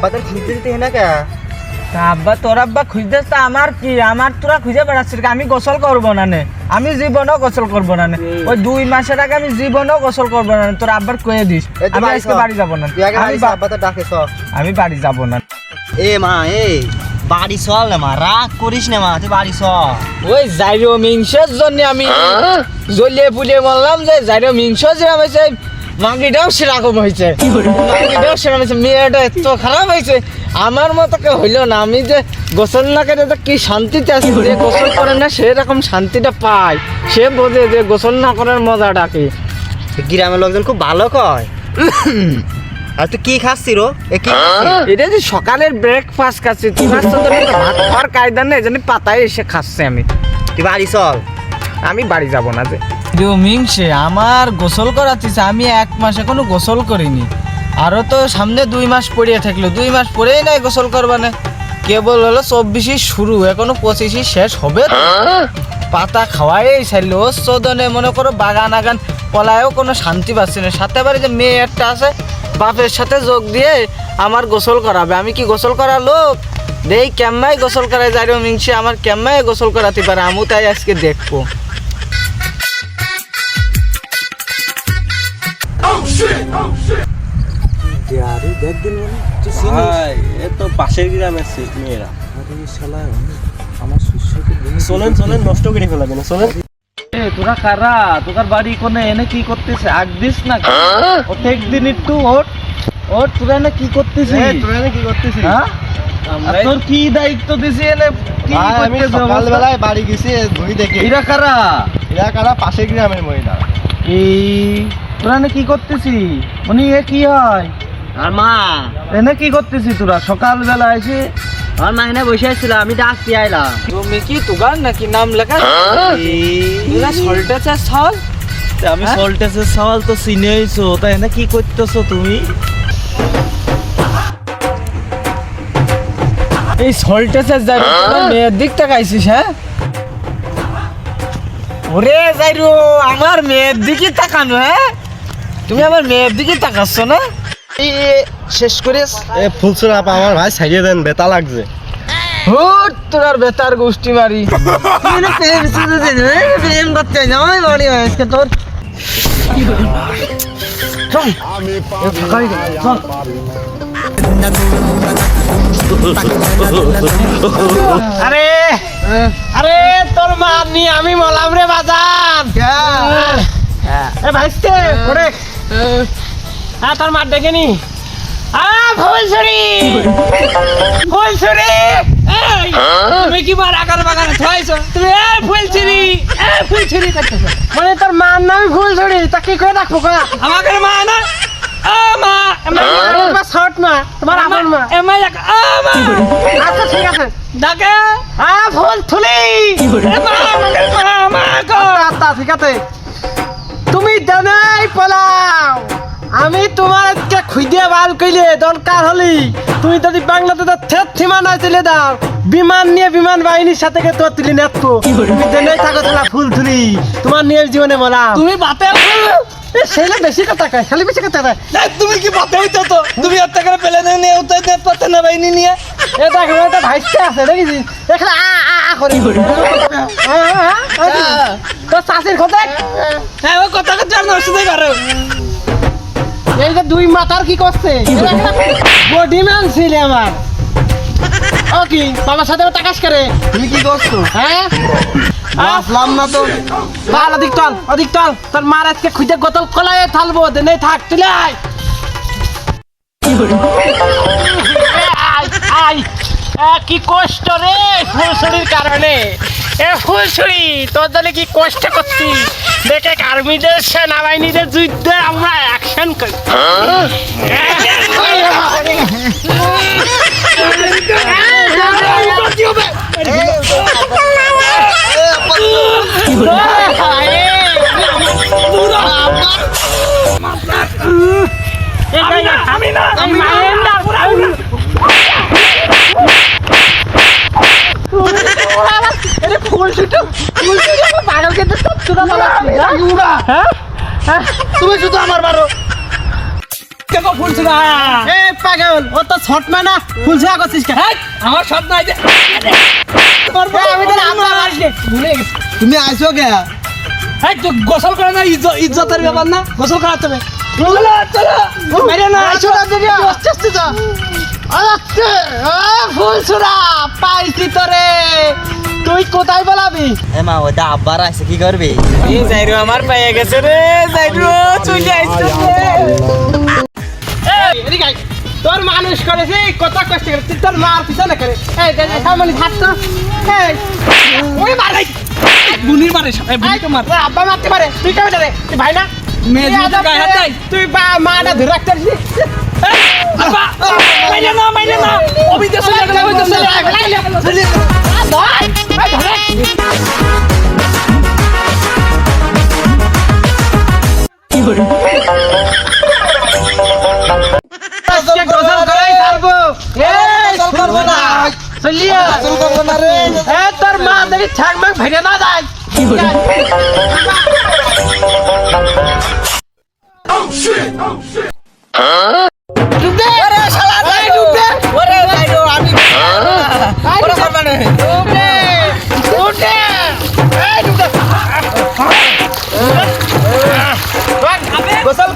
আব্বা তোর খুঁজতে দিতে না কে? আব্বা তোর আব্বা খুঁজতেছ তা আমার কি? আমার তোরা খুঁজে বেড়াচ্ছিস আমি গোসল করব না নে। আমি জীবনও গোসল করব না নে। ওই দুই মাসের আগে আমি জীবনও গোসল করব না তোর আব্বার কয়ে দিস। আমি বাড়ি আজকে বাড়ি যাব না তুই আগে আমি আব্বা তো ডাকে আমি বাড়ি যাব না এ মা এ বাড়ি চল না মা রাগ করিস না মা তুই বাড়ি চল ওই জাইরো মিংসের জন্য আমি জ্বলিয়ে পুলিয়ে বললাম যে জাইরো মিংস যেরকম হয়েছে মাগিটাও সেরকম হয়েছে। মাগিটাও সেরকম হয়েছে। মেয়েটা এত খারাপ হয়েছে। আমার মতো কেউ হইল না। আমি যে গোসল না করে তো কি শান্তিতে আছি যে গোসল করে না সেরকম শান্তিটা পায় সে বোঝে যে গোসল না করার মজাটা কি? গ্রামের লোকজন খুব ভালো কয়। আর তুই কি খাচ্ছি রো? এ এটা যে সকালের ব্রেকফাস্ট খাচ্ছি তোমার তো ধরে তো ভাত খাওয়ার কায়দা নেই জানি পাতায় এসে খাচ্ছে আমি। তুই বাড়ি চল। আমি বাড়ি যাব না যে। মিংসে, আমার গোসল করাচ্ছিস আমি এক মাস এখনও গোসল করিনি। আরও তো সামনে দুই মাস পড়িয়ে থাকল, দুই মাস পরেই নাই গোসল করবানে। কেবল হলো চব্বিশই শুরু, এখনও পঁচিশই শেষ হবে। পাতা খাওয়াই সাইল ও চোদনে মনে করো বাগান আগান পলায়ও কোনো শান্তি পাচ্ছি না। সাথে বাড়ি যে মেয়ে একটা আছে, বাপের সাথে যোগ দিয়ে আমার গোসল করাবে। আমি কি গোসল করার লোক? দেই কেম্মাই গোসল করায় যাই মিংসে, আমার কেম্মাই গোসল করাতে পারে, আমু তাই আজকে দেখব। ভাই এ তো পাশের গ্রামের মেয়েরা। চলেন চলেন নষ্ট করে ফেলাবে না চলেন তোরা কারা? তোকার বাড়ি কোনে? এনে কি করতেছে? আগ দিস না প্রত্যেক দিন একটু ওট ওট তোরা এনে কি করতেছিস? কি করতেছিস? হ্যাঁ? তোর কি দায়িত্ব দিছি এনে? কি আমি করতেছে অবস্থা? সকালবেলায় বাড়ি গেছি ধুই দেখে। এরা কারা? এরা কারা? পাশের গ্রামের মহিলা। এই তোরা এনে কি করতেছি? উনি এ কি হয়? আর মা? এনে কি করতেছি তোরা? সকালবেলা এসে আর মা এনে বসে ছিল আমি ডাকতে আইলাম। তুমি কি তোগার নাকি নাম লেখা? তোরা সল্টেছে ছল আমি হ্যাঁ? সল্টেসের সওয়াল তো চিনেইছো তাই না কি করতেছো তুমি? এই সল্টেছে যাই মেয়ের দিক তাকাইছিস হ্যাঁ? ওরে যাইরো আমার মেয়ের দিকে তাকানো হ্যাঁ? তুমি আমার মেয়ের দিকে তাকাচ্ছ না? শেষ করে এ ফুলসুরা আপা আমার ভাই ছাড়িয়ে দেন বেতা লাগছে। হুট তোর আর বেতার গোষ্ঠী মারি। প্রেম করতে যাই বাড়ি আজকে তোর। আরে আরে মা আমি মলাম রে বাজার এ ভাইস্তে হ্যাঁ তোর মা ডেকে নি। আ ফুলছড়ি ফুলছড়ি এই তুমি কি মার আকার বাগানে থইছো তুমি এ ফুলছড়ি এ ফুলছড়ি করতেছো। মানে তোর মার নাম ফুলছড়ি তা কি করে ডাকবো কয়া? আমাকে মা না? ও মা মা শর্ট মা তোমার আমার মা এ মা এক ও মা। আচ্ছা ঠিক আছে। ডাকে। আ ফুল থুলি এ মা আমাকে মা মা গো আচ্ছা ঠিক আছে। তুমি জানাই পলাও আমি তোমার আজকে খুঁজে বার কইলে দরকার হলি তুমি যদি বাংলাদেশে থেত সীমানা চলে দাও বিমান নিয়ে বিমান বাহিনীর সাথে কে তোর তুলি নেতকো তুমি জেনেই থাকো তোলা ফুল তুলি তোমার নিয়ে জীবনে বলা তুমি বাতে সেলে বেশি কথা কয় খালি বেশি কথা কয় তুমি কি বাতে হইতো তো তুমি আর টাকা পেলে নিয়ে উঠতে না বাইনি নিয়ে এ দেখো এটা ভাইসতে আছে দেখিস দেখলে আ আ আ করে তো চাষির খোঁজে হ্যাঁ আর নষ্ট করো এই যে দুই মাথার কি করছে? বডি ম্যান ছিলে আমার। ও কি বাবার সাথে টাকাস করে? তুমি কি করছ? হ্যাঁ? আসলাম না তো। অধিক টল অধিক টল। তোর মার আজকে খুঁজে গোতল কলায় থালবো নেই থাক তুলে আয়। কি কষ্ট রে কারণে। এ ফুলছড়ি তোর জন্য কি কষ্ট করছি দেখে কার্মিদের সেনাবাহিনীদের যুদ্ধে আমরা অ্যাকশন করি। আমি না আমি তুমি শুধু আমার বারো। কেন ফুলছুরা এ পাগল ও তো ছট মানা ফুলছুরা করছিস কেন হেই, আমার সৎ নাই যে। আমি তো নাম ভুলে গেছি। তুমি আইছো কে? গোসল করে না ইজ্জত ইজ্জতের ব্যাপার না। গোসল করাতে হবে। চলো চলো। মেরে না দিদি আস্তে আস্তে যা। ফুলছুরা পাইছি তোরে। তুই কোথায় বলাবি এ মা ওটা আব্বার আছে কি করবি? যাইরু আমার পায়ে গেছে রে যাইরু চলে আইছে এই, এদিকে আয়। তোর মানুষ করেছে কত কষ্ট করে তুই তোর মার পিছনে করে এই দে, দে, সামনে হাত তো। এই ওই মার। এই বুনির মারে সব এই বুনিকে মার। আব্বা মারতে পারে। তুই কেমন রে? তুই ভাই না? মেয়ে গায়ে হাত দেয়। তুই বা মাটা ধরে রাখতে আব্বা, মাইলে না মাইলে না। অবিদেশ চলে গেল অবিদেশ চলে চলিয়া গোসল করবো না রে। এ তোর মা দেখি ছাক মাক ভেঙে না যায় ডুব দে। এই ডুব দে। ওরে যাইরো আমি এই ডুব দে। ডুব দে। ডুব দে। এই ডুব দে। গোসল